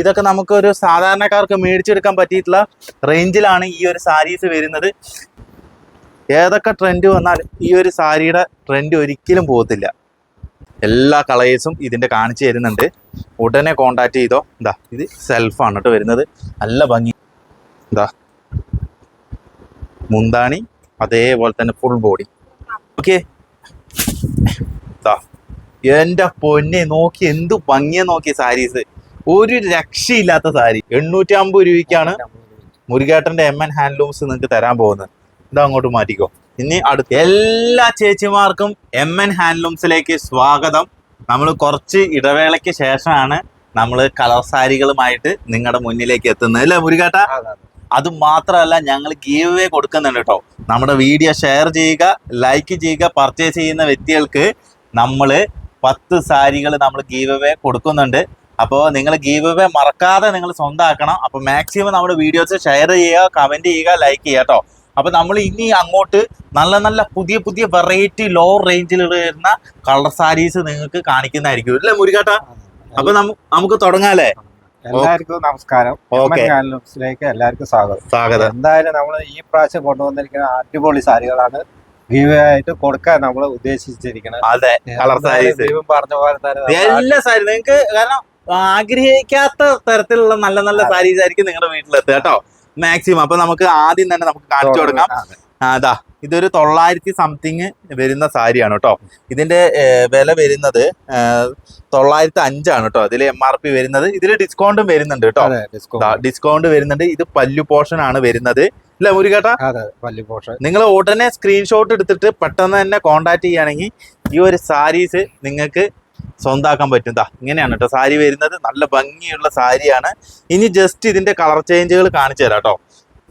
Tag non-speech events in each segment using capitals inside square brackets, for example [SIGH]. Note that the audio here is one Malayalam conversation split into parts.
ഇതൊക്കെ നമുക്ക് ഒരു സാധാരണക്കാർക്ക് മേടിച്ചെടുക്കാൻ പറ്റിയിട്ടുള്ള റേഞ്ചിലാണ് ഈ ഒരു സാരീസ് വരുന്നത്. ഏതൊക്കെ ട്രെൻഡ് വന്നാൽ ഈ ഒരു സാരിയുടെ ട്രെൻഡ് ഒരിക്കലും പോകത്തില്ല. എല്ലാ കളേഴ്സും ഇതിന്റെ കാണിച്ചു തരുന്നുണ്ട്. ഉടനെ കോണ്ടാക്ട് ചെയ്തോ. എന്താ ഇത് സെൽഫാണ് കേട്ടോ വരുന്നത്. നല്ല ഭംഗി. എന്താ മുന്താണി അതേപോലെ തന്നെ ഫുൾ ബോഡി ഓക്കെ. എന്റെ പൊന്നെ നോക്കി എന്ത് ഭംഗിയെ നോക്കി സാരീസ് ഒരു രക്ഷയില്ലാത്ത സാരി. എണ്ണൂറ്റി അമ്പത് രൂപയ്ക്കാണ് മുരുകേട്ടന്റെ എം എൻ ഹാൻഡ്ലൂംസ് നിങ്ങൾക്ക് തരാൻ പോകുന്നത്. ഇതാ അങ്ങോട്ട് മാറ്റിക്കോ. ഇനി അടുത്ത എല്ലാ ചേച്ചിമാർക്കും എം എൻ ഹാൻഡ്ലൂംസിലേക്ക് സ്വാഗതം. നമ്മൾ കുറച്ച് ഇടവേളയ്ക്ക് ശേഷമാണ് നമ്മൾ കളർ സാരികളുമായിട്ട് നിങ്ങളുടെ മുന്നിലേക്ക് എത്തുന്നത്. അല്ലേ മുരുകേട്ട? അത് മാത്രമല്ല ഞങ്ങൾ ഗീവ് വേ കൊടുക്കുന്നുണ്ട് കേട്ടോ. നമ്മുടെ വീഡിയോ ഷെയർ ചെയ്യുക ലൈക്ക് ചെയ്യുക പർച്ചേസ് ചെയ്യുന്ന വ്യക്തികൾക്ക് നമ്മൾ പത്ത് സാരികൾ നമ്മൾ ഗീവ് വേ കൊടുക്കുന്നുണ്ട്. അപ്പോൾ നിങ്ങൾ ഗീവ് അവേ മറക്കാതെ നിങ്ങൾ സ്വന്തമാക്കണം. അപ്പോൾ മാക്സിമം നമ്മുടെ വീഡിയോസ് ഷെയർ ചെയ്യുക കമന്റ് ചെയ്യുക ലൈക്ക് ചെയ്യുക കേട്ടോ അപ്പോൾ നമ്മൾ ഇനി അങ്ങോട്ട് നല്ല നല്ല പുതിയ പുതിയ വെറൈറ്റി ലോ റേഞ്ചിൽ വരുന്ന കളർ സാരീസ് നിങ്ങൾക്ക് കാണിക്കുന്നതായിരിക്കും. അല്ലേ മുരുകാട്ട? അപ്പൊ നമുക്ക് തുടങ്ങാല്ലേ എല്ലാവർക്കും നമസ്കാരം. ചാനലിലേക്ക് എല്ലാവർക്കും സ്വാഗതം. സ്വാഗതം. എന്തായാലും നമ്മൾ ഈ പ്രാവശ്യം കൊണ്ടുവന്നിരിക്കുന്ന അടിപൊളി സാരികളാണ് ആയിട്ട് കൊടുക്കാൻ നമ്മൾ ഉദ്ദേശിച്ചിരിക്കുന്നത് അതെ കളർ സാരീസ് ദൈവം പറഞ്ഞ പോലെ തന്നെ എല്ലാ സാരി നിങ്ങൾക്ക് കാരണം ആഗ്രഹിക്കാത്ത തരത്തിലുള്ള നല്ല നല്ല സാരീസ് ആയിരിക്കും നിങ്ങളുടെ വീട്ടിലെത്തുക കേട്ടോ. മാക്സിമം അപ്പൊ നമുക്ക് ആദ്യം തന്നെ നമുക്ക് കാണിച്ചു കൊടുക്കാം. അതെ. ഇതൊരു തൊള്ളായിരത്തി സംതിങ് വരുന്ന സാരിയാണ് കേട്ടോ. ഇതിന്റെ വില വരുന്നത് തൊള്ളായിരത്തി അഞ്ചാണ് കേട്ടോ. ഇതിൽ എം ആർ പി വരുന്നത്. ഇതിൽ ഡിസ്കൗണ്ടും വരുന്നുണ്ട് കേട്ടോ. ഡിസ്കൗണ്ട് വരുന്നുണ്ട്. ഇത് പല്ലു പോർഷൻ ആണ് വരുന്നത്. ഇല്ല മുരുകേട്ടാ? പല്ലു പോർഷൻ നിങ്ങൾ ഉടനെ സ്ക്രീൻഷോട്ട് എടുത്തിട്ട് പെട്ടെന്ന് തന്നെ കോണ്ടാക്ട് ചെയ്യുകയാണെങ്കിൽ ഈ ഒരു സാരീസ് നിങ്ങൾക്ക് സ്വന്താക്കാൻ പറ്റും. ദാ ഇങ്ങനെയാണ് കേട്ടോ സാരി വരുന്നത്. നല്ല ഭംഗിയുള്ള സാരിയാണ്. ഇനി ജസ്റ്റ് ഇതിന്റെ കളർ ചേഞ്ചുകൾ കാണിച്ചു തരാം കേട്ടോ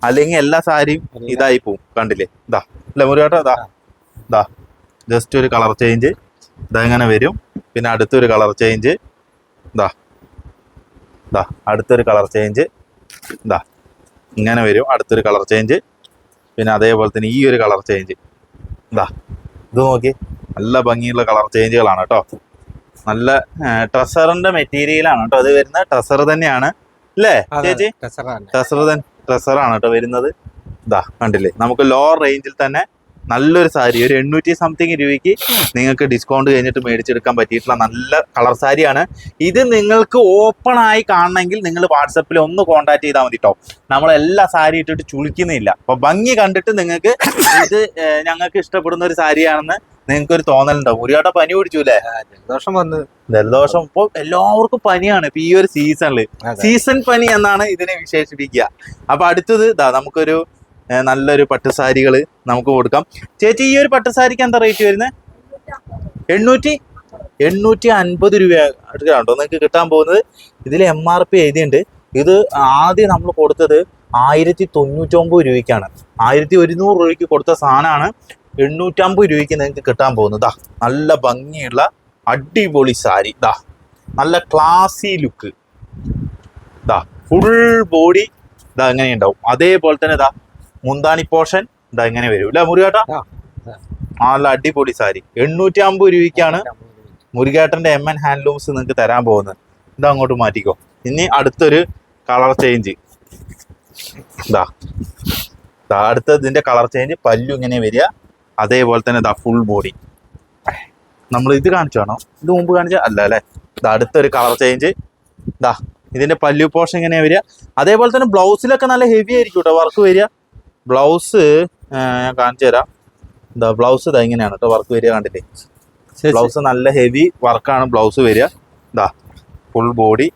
അല്ലെങ്കിൽ എല്ലാ സാരിയും ഇതായി പോവും. കണ്ടില്ലേ? ഇതാ അല്ല മുരുകേട്ടോ? ഇതാ ഇതാ ജസ്റ്റ് ഒരു കളർ ചേഞ്ച് ഇതാ ഇങ്ങനെ വരും. പിന്നെ അടുത്തൊരു കളർ ചേഞ്ച് ഇതാ ഇതാ അടുത്തൊരു കളർ ചേഞ്ച് ഇതാ ഇങ്ങനെ വരും. അടുത്തൊരു കളർ ചേഞ്ച് പിന്നെ അതേപോലെ തന്നെ ഈ ഒരു കളർ ചേഞ്ച് ഇതാ ഇത് നോക്കി നല്ല ഭംഗിയുള്ള കളർ ചേഞ്ചുകളാണ് കേട്ടോ നല്ല ട്രസറിന്റെ മെറ്റീരിയലാണ് കേട്ടോ. അത് വരുന്ന ട്രസർ തന്നെയാണ്. അല്ലേ ചേച്ചി? ട്രസർ ട്രസറാണ് കേട്ടോ വരുന്നത്. ഇതാ കണ്ടില്ലേ? നമുക്ക് ലോ റേഞ്ചിൽ തന്നെ നല്ലൊരു സാരി ഒരു എണ്ണൂറ്റി സംതിങ് രൂപയ്ക്ക് നിങ്ങൾക്ക് ഡിസ്കൗണ്ട് കഴിഞ്ഞിട്ട് മേടിച്ചെടുക്കാൻ പറ്റിയിട്ടുള്ള നല്ല കളർ സാരിയാണ്. ഇത് നിങ്ങൾക്ക് ഓപ്പൺ ആയി കാണണമെങ്കിൽ നിങ്ങൾ വാട്സപ്പിൽ ഒന്ന് കോൺടാക്ട് ചെയ്താൽ മതി കേട്ടോ നമ്മൾ എല്ലാ സാരി ഇട്ടിട്ട് ചുളിക്കുന്നില്ല. അപ്പൊ ഭംഗി കണ്ടിട്ട് നിങ്ങൾക്ക് ഇത് ഞങ്ങൾക്ക് ഇഷ്ടപ്പെടുന്ന ഒരു സാരിയാണെന്ന് നിങ്ങൾക്ക് ഒരു തോന്നലുണ്ടാവും. ഒരുപാട് പനി പിടിച്ചു അല്ലേ ജലദോഷം വന്ന്. ജലദോഷം ഇപ്പൊ എല്ലാവർക്കും പനിയാണ് ഇപ്പൊ ഈ ഒരു സീസണിൽ സീസൺ പനി എന്നാണ് ഇതിനെ വിശേഷിപ്പിക്കുക. അപ്പൊ അടുത്തത് ഇതാ നമുക്കൊരു നല്ലൊരു പട്ടുസാരികൾ നമുക്ക് കൊടുക്കാം. ചേച്ചി ഈ ഒരു പട്ടുസാരിക്ക് എന്താ റേറ്റ് വരുന്നത് എണ്ണൂറ്റി എണ്ണൂറ്റി അൻപത് രൂപ കേട്ടോ നിങ്ങൾക്ക് കിട്ടാൻ പോകുന്നത്. ഇതിൽ എം ആർ പി എഴുതിയുണ്ട് ഇത് ആദ്യം നമ്മൾ കൊടുത്തത് ആയിരത്തി തൊണ്ണൂറ്റൊമ്പത് രൂപയ്ക്കാണ്. ആയിരത്തി ഒരുന്നൂറ് രൂപയ്ക്ക് കൊടുത്ത സാധനമാണ്. എണ്ണൂറ്റമ്പത് രൂപയ്ക്ക് നിങ്ങൾക്ക് കിട്ടാൻ പോകുന്നത് ദാ നല്ല ഭംഗിയുള്ള അടിപൊളി സാരി. ദാ നല്ല ക്ലാസി ലുക്ക് ദാ ഫുൾ ബോഡി ഇതാ ഇങ്ങനെ ഉണ്ടാവും. അതേപോലെ തന്നെ ഇതാ മുന്താണി പോർഷൻ ഇതാ ഇങ്ങനെ വരും. അല്ലെ മുരുകേട്ടാ? നല്ല അടിപൊളി സാരി. എണ്ണൂറ്റി അമ്പത് രൂപയ്ക്കാണ് മുരുകേട്ടന്റെ എം എൻ ഹാൻഡ്ലൂംസ് നിങ്ങൾക്ക് തരാൻ പോകുന്നത്. ഇതാ അങ്ങോട്ട് മാറ്റിക്കോ. ഇനി അടുത്തൊരു കളർ ചേഞ്ച് ഇതാ അടുത്ത ഇതിന്റെ കളർ ചേഞ്ച് പല്ലു ഇങ്ങനെ വരിക. അതേപോലെ തന്നെ ദാ ഫുൾ ബോഡി നമ്മൾ ഇത് കാണിച്ചാണോ ഇത് മുമ്പ് കാണിച്ച അല്ല അല്ലേ ഇതാ അടുത്തൊരു കളർ ചേഞ്ച് ഇതാ ഇതിന്റെ പല്ലു പോർഷൻ എങ്ങനെയാണ് വരിക? അതേപോലെ തന്നെ ബ്ലൗസിലൊക്കെ നല്ല ഹെവി ആയിരിക്കും കേട്ടോ വർക്ക് വരിക. ബ്ലൗസ് ഞാൻ കാണിച്ചു തരാം. എന്താ ബ്ലൗസ് ഇതാ ഇങ്ങനെയാണ് കേട്ടോ വർക്ക് വരിക കണ്ടില്ലേ? ബ്ലൗസ് നല്ല ഹെവി വർക്കാണ് ബ്ലൗസ് വരിക. ഇതാ ഫുൾ ബോഡി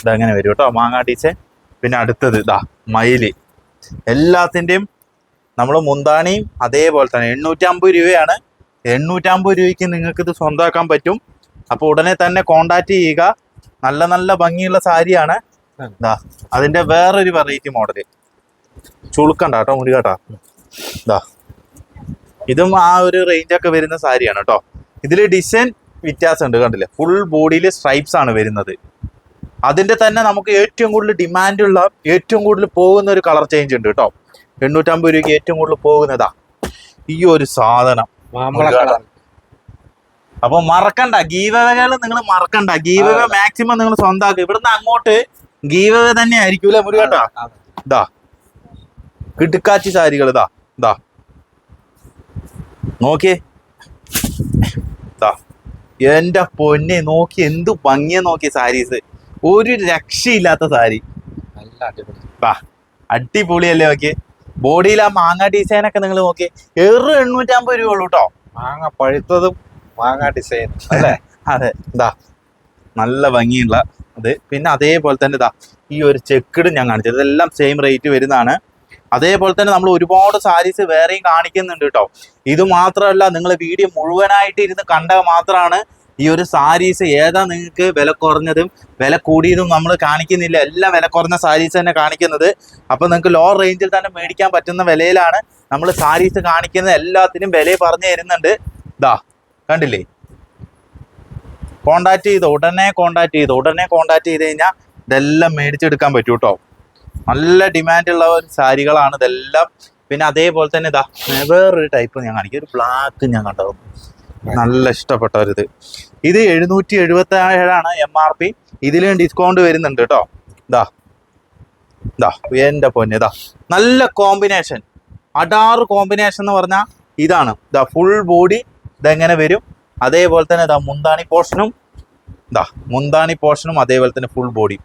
ഇതാ ഇങ്ങനെ വരും കേട്ടോ മാങ്ങാ ടീച്ചേ പിന്നെ അടുത്തത് ഇതാ മയിൽ. എല്ലാത്തിന്റെയും നമ്മൾ മുന്താണിയും അതേപോലെ തന്നെ എണ്ണൂറ്റമ്പത് രൂപയാണ്. എണ്ണൂറ്റമ്പത് രൂപയ്ക്ക് നിങ്ങൾക്ക് ഇത് സ്വന്തമാക്കാൻ പറ്റും. അപ്പോൾ ഉടനെ തന്നെ കോണ്ടാക്ട് ചെയ്യുക. നല്ല നല്ല ഭംഗിയുള്ള സാരിയാണ്. എന്താ അതിന്റെ വേറൊരു വെറൈറ്റി മോഡൽ ചുളുക്കണ്ട കേട്ടോ മുടി കേട്ടോ ഇതാ ഇതും ആ ഒരു റേഞ്ചൊക്കെ വരുന്ന സാരിയാണ് കേട്ടോ. ഇതിൽ ഡിസൈൻ വ്യത്യാസമുണ്ട് കണ്ടില്ലേ? ഫുൾ ബോഡിയിൽ സ്ട്രൈപ്സ് ആണ് വരുന്നത്. അതിന്റെ തന്നെ നമുക്ക് ഏറ്റവും കൂടുതൽ ഡിമാൻഡുള്ള ഏറ്റവും കൂടുതൽ പോകുന്ന ഒരു കളർ ചേഞ്ച് ഉണ്ട് കേട്ടോ. എണ്ണൂറ്റമ്പത് രൂപയ്ക്ക് ഏറ്റവും കൂടുതൽ പോകുന്നതാ. ഈ ഒരു സാധനം. അപ്പൊ മറക്കണ്ട. ഗീവകൾ നിങ്ങൾ മറക്കണ്ട. ഗീവക മാക്സിമം നിങ്ങൾ സ്വന്തമാക്കുക ഇവിടുന്ന് അങ്ങോട്ട് ഗീവക തന്നെ ആയിരിക്കൂല മുരുകേട്ടാ? ഇതാ കിടുക്കാച്ചി സാരികൾ ഇതാ ഇതാ നോക്കിയേ. ഇതാ എന്റെ പൊന്നെ നോക്കി എന്ത് ഭംഗിയ നോക്കിയ സാരീസ്. ഒരു രക്ഷയില്ലാത്ത സാരി. നല്ല അടിപൊളി. അടിപൊളിയല്ലേ നോക്കിയേ. ബോഡിയിൽ ആ മാങ്ങ ഡിസൈൻ ഒക്കെ നിങ്ങൾ നോക്കി. എറു എണ്ണൂറ്റമ്പത് രൂപ ഉള്ളൂ കേട്ടോ മാങ്ങ പഴുത്തതും മാങ്ങ ഡിസൈൻ അല്ലേ? [LAUGHS] അതെ. ഇതാ നല്ല ഭംഗിയുള്ള അത് പിന്നെ അതേപോലെ തന്നെ ഇതാ ഈ ഒരു ചെക്കിടും ഞാൻ കാണിച്ചത് ഇതെല്ലാം സെയിം റേറ്റ് വരുന്നതാണ്. അതേപോലെ തന്നെ നമ്മൾ ഒരുപാട് സാരീസ് വേറെയും കാണിക്കുന്നുണ്ട് കേട്ടോ ഇത് മാത്രമല്ല നിങ്ങൾ വീഡിയോ മുഴുവനായിട്ട് ഇരുന്ന് കണ്ടാൽ മാത്രമാണ് ഈ ഒരു സാരീസ് ഏതാ നിങ്ങൾക്ക് വില കുറഞ്ഞതും വില കൂടിയതും നമ്മൾ കാണിക്കുന്നില്ല. എല്ലാം വില കുറഞ്ഞ സാരീസ് തന്നെ കാണിക്കുന്നത്. അപ്പോൾ നിങ്ങൾക്ക് ലോ റേഞ്ചിൽ തന്നെ മേടിക്കാൻ പറ്റുന്ന വിലയിലാണ് നമ്മൾ സാരീസ് കാണിക്കുന്നത്. എല്ലാത്തിനും വില പറഞ്ഞു തരുന്നുണ്ട്. ഇതാ കണ്ടില്ലേ? കോണ്ടാക്ട് ചെയ്ത് ഉടനെ കോണ്ടാക്ട് ചെയ്ത് ഉടനെ കോണ്ടാക്ട് ചെയ്ത് കഴിഞ്ഞാൽ ഇതെല്ലാം മേടിച്ചെടുക്കാൻ പറ്റും കേട്ടോ നല്ല ഡിമാൻഡുള്ള സാരികളാണ് ഇതെല്ലാം. പിന്നെ അതേപോലെ തന്നെ ഇതാ വേറൊരു ടൈപ്പ് ഞാൻ കാണിക്കും. ഒരു ബ്ലാക്ക് ഞാൻ കണ്ടോ? നല്ല ഇഷ്ടപ്പെട്ട ഒരു ഇത് ഇത് എഴുന്നൂറ്റി എഴുപത്തി ഏഴാണ് എം ആർ പി ഇതിലും ഡിസ്കൗണ്ട് വരുന്നുണ്ട് കേട്ടോ ഇതാ ഇതാ എന്റെ പൊന്നെ ഇതാ നല്ല കോമ്പിനേഷൻ അടാറ് കോമ്പിനേഷൻ എന്ന് പറഞ്ഞാൽ ഇതാണ്. ഇതാ ഫുൾ ബോഡി ഇതെങ്ങനെ വരും? അതേപോലെ തന്നെ ഇതാ മുന്താണി പോർഷനും. ഇതാ മുന്താണി പോർഷനും അതേപോലെ തന്നെ ഫുൾ ബോഡി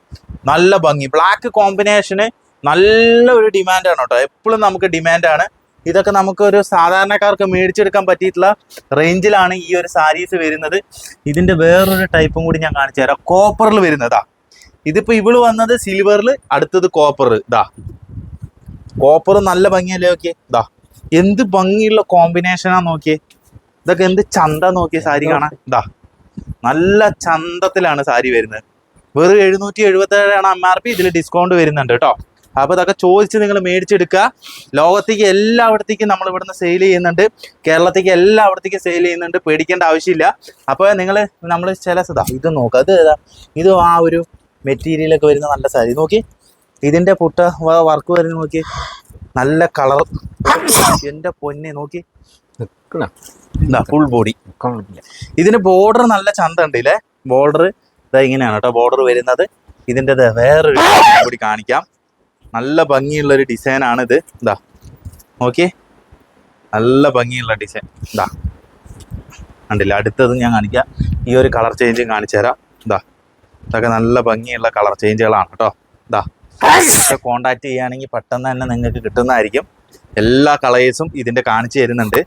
നല്ല ഭംഗി. ബ്ലാക്ക് കോമ്പിനേഷന് നല്ല ഒരു ഡിമാൻഡാണ് കേട്ടോ എപ്പോഴും നമുക്ക് ഡിമാൻഡാണ് ഇതൊക്കെ നമുക്ക് ഒരു സാധാരണക്കാർക്ക് മേടിച്ചെടുക്കാൻ പറ്റിയിട്ടുള്ള റേഞ്ചിലാണ് ഈ ഒരു സാരീസ് വരുന്നത്. ഇതിന്റെ വേറൊരു ടൈപ്പും കൂടി ഞാൻ കാണിച്ചു തരാം. കോപ്പറിൽ വരുന്നതാ. ഇതിപ്പോ ഇവൾ വന്നത് സിൽവറിൽ അടുത്തത് കോപ്പർ ഇതാ കോപ്പർ നല്ല ഭംഗിയല്ലേ നോക്കിയേ? ഇതാ എന്ത് ഭംഗിയുള്ള കോമ്പിനേഷനാ നോക്കിയേ? ഇതൊക്കെ എന്ത് ചന്ത നോക്കിയ സാരി കാണാൻ? ഇതാ നല്ല ചന്തത്തിലാണ് സാരി വരുന്നത്. വെറും എഴുന്നൂറ്റി എഴുപത്തി ഏഴാണ് എം ആർ പി ഇതിൽ ഡിസ്കൗണ്ട് വരുന്നുണ്ട് കേട്ടോ. അപ്പൊ ഇതൊക്കെ ചോദിച്ച് നിങ്ങൾ മേടിച്ചെടുക്കുക. ലോകത്തേക്ക് എല്ലായിടത്തേക്കും നമ്മൾ ഇവിടുന്ന് സെയിൽ ചെയ്യുന്നുണ്ട്. കേരളത്തേക്ക് എല്ലായിടത്തേക്കും സെയിൽ ചെയ്യുന്നുണ്ട്. പേടിക്കേണ്ട ആവശ്യമില്ല. അപ്പോൾ നിങ്ങൾ നമ്മൾ ചില ഇതാ ഇത് നോക്കുക അത് ഏതാ? ഇത് ആ ഒരു മെറ്റീരിയലൊക്കെ വരുന്ന നല്ല സാരി നോക്കി. ഇതിന്റെ പുട്ട വർക്ക് വരുന്ന നോക്കി. നല്ല കളർ എന്റെ പൊന്നെ നോക്കി. എന്താ ഫുൾ ബോഡി ഇതിന് ബോർഡർ നല്ല ചന്ത ഉണ്ട് ഇല്ലേ? ബോർഡർ ഇതാ ഇങ്ങനെയാണ് കേട്ടോ. ബോർഡർ വരുന്നത്. ഇതിന്റെ വേറൊരു [LAUGHS] കൂടി കാണിക്കാം. നല്ല ഭംഗിയുള്ള ഒരു ആണ് ഇത് ഇതാ ഓക്കെ നല്ല ഭംഗിയുള്ള ഡിസൈൻ. ഇതാ കണ്ടില്ല? അടുത്തത് ഞാൻ കാണിക്കാം. ഈ ഒരു കളർ ചേഞ്ചും കാണിച്ചു തരാം. ഇതാ ഇതൊക്കെ നല്ല ഭംഗിയുള്ള കളർ ചേഞ്ചുകളാണ് കേട്ടോ. ഇതാ കോണ്ടാക്ട് ചെയ്യുകയാണെങ്കിൽ പെട്ടെന്ന് തന്നെ നിങ്ങൾക്ക് കിട്ടുന്നതായിരിക്കും. എല്ലാ കളേഴ്സും ഇതിന്റെ കാണിച്ചു തരുന്നുണ്ട്.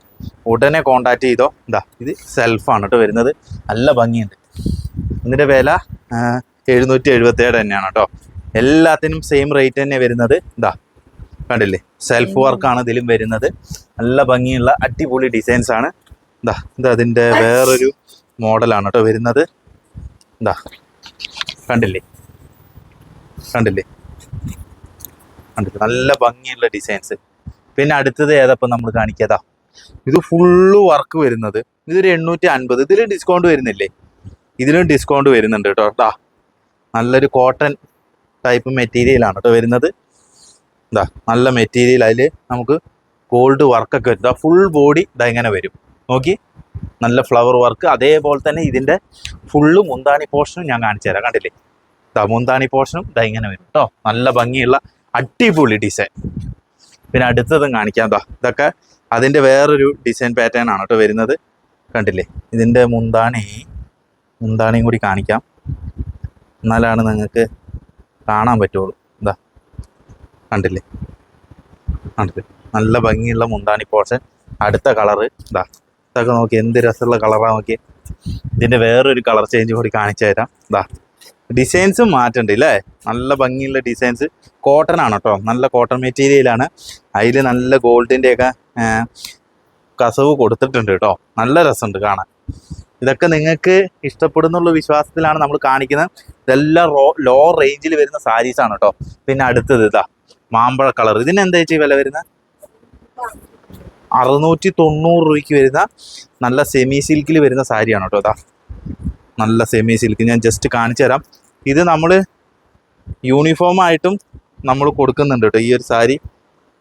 ഉടനെ കോണ്ടാക്ട് ചെയ്തോ. ഇതാ ഇത് സെൽഫാണ് കേട്ടോ വരുന്നത്. നല്ല ഭംഗിയുണ്ട്. ഇതിന്റെ വില എഴുന്നൂറ്റി എഴുപത്തി ഏഴ് തന്നെയാണ് കേട്ടോ. എല്ലാത്തിനും സെയിം റേറ്റ് തന്നെ വരുന്നത്. ഇതാ കണ്ടില്ലേ? സെൽഫ് വർക്കാണ് ഇതിലും വരുന്നത്. നല്ല ഭംഗിയുള്ള അടിപൊളി ഡിസൈൻസ് ആണ്. ഇതാ ഇത് അതിന്റെ വേറൊരു മോഡലാണ് കേട്ടോ വരുന്നത്. ഇതാ കണ്ടില്ലേ? കണ്ടില്ലേ? കണ്ടില്ലേ? നല്ല ഭംഗിയുള്ള ഡിസൈൻസ് പിന്നെ അടുത്തത് ഏതപ്പം നമ്മൾ കാണിക്കാതാ ഇത് ഫുള്ള് വർക്ക് വരുന്നത്. ഇതൊരു എണ്ണൂറ്റി അൻപത് ഇതിലും ഡിസ്കൗണ്ട് വരുന്നില്ലേ? ഇതിലും ഡിസ്കൗണ്ട് വരുന്നുണ്ട് കേട്ടോ. നല്ലൊരു കോട്ടൺ ടൈപ്പ് മെറ്റീരിയലാണ് കേട്ടോ വരുന്നത്. ഇതാ നല്ല മെറ്റീരിയൽ അതിൽ നമുക്ക് ഗോൾഡ് വർക്കൊക്കെ വരും ഫുൾ ബോഡി ഇതാ ഇങ്ങനെ വരും. നോക്കി നല്ല ഫ്ലവർ വർക്ക് അതേപോലെ തന്നെ ഇതിന്റെ ഫുള്ള് മുന്താണി പോർഷനും ഞാൻ കാണിച്ചു തരാം കണ്ടില്ലേ? ഇതാ മുന്താണി പോർഷനും ഇതാ ഇങ്ങനെ വരും കേട്ടോ നല്ല ഭംഗിയുള്ള അടിപൊളി ഡിസൈൻ പിന്നെ അടുത്തതും കാണിക്കാം എന്താ ഇതൊക്കെ അതിന്റെ വേറൊരു ഡിസൈൻ പാറ്റേൺ ആണ് കേട്ടോ വരുന്നത്. കണ്ടില്ലേ? ഇതിന്റെ മുന്താണി മുന്താണിയും കൂടി കാണിക്കാം. എന്നാലാണ് നിങ്ങൾക്ക് കാണാൻ പറ്റുള്ളൂ. എന്താ കണ്ടില്ലേ? കണ്ടില്ലേ? നല്ല ഭംഗിയുള്ള മുന്താണി പോർഷൻ. അടുത്ത കളറ് ഇതാ ഇതൊക്കെ നോക്കി എന്ത് രസമുള്ള കളറാണ് നോക്കി. ഇതിന്റെ വേറൊരു കളർ ചേഞ്ച് കൂടി കാണിച്ചു തരാം. ഇതാ ഡിസൈൻസും മാറ്റുണ്ട് അല്ലേ നല്ല ഭംഗിയുള്ള ഡിസൈൻസ് കോട്ടൺ ആണ് കേട്ടോ നല്ല കോട്ടൺ മെറ്റീരിയലാണ് അതിൽ നല്ല ഗോൾഡിന്റെയൊക്കെ കസവ് കൊടുത്തിട്ടുണ്ട് കേട്ടോ നല്ല രസമുണ്ട് കാണാൻ. ഇതൊക്കെ നിങ്ങൾക്ക് ഇഷ്ടപ്പെടുന്നുള്ള വിശ്വാസത്തിലാണ് നമ്മൾ കാണിക്കുന്നത്. ഇതെല്ലാം റോ ലോ റേഞ്ചിൽ വരുന്ന സാരീസ് ആണ് കേട്ടോ പിന്നെ അടുത്തത് ഇതാ മാമ്പഴ കളർ ഇതിന് എന്താ ചേച്ചി വില വരുന്നത്? അറുന്നൂറ്റി തൊണ്ണൂറ് രൂപയ്ക്ക് വരുന്ന നല്ല സെമി സിൽക്കിൽ വരുന്ന സാരിയാണ് കേട്ടോ ഇതാ. നല്ല സെമി സിൽക്ക് ഞാൻ ജസ്റ്റ് കാണിച്ചു തരാം. ഇത് നമ്മൾ യൂണിഫോം ആയിട്ടും നമ്മൾ കൊടുക്കുന്നുണ്ട് കേട്ടോ ഈ ഒരു സാരി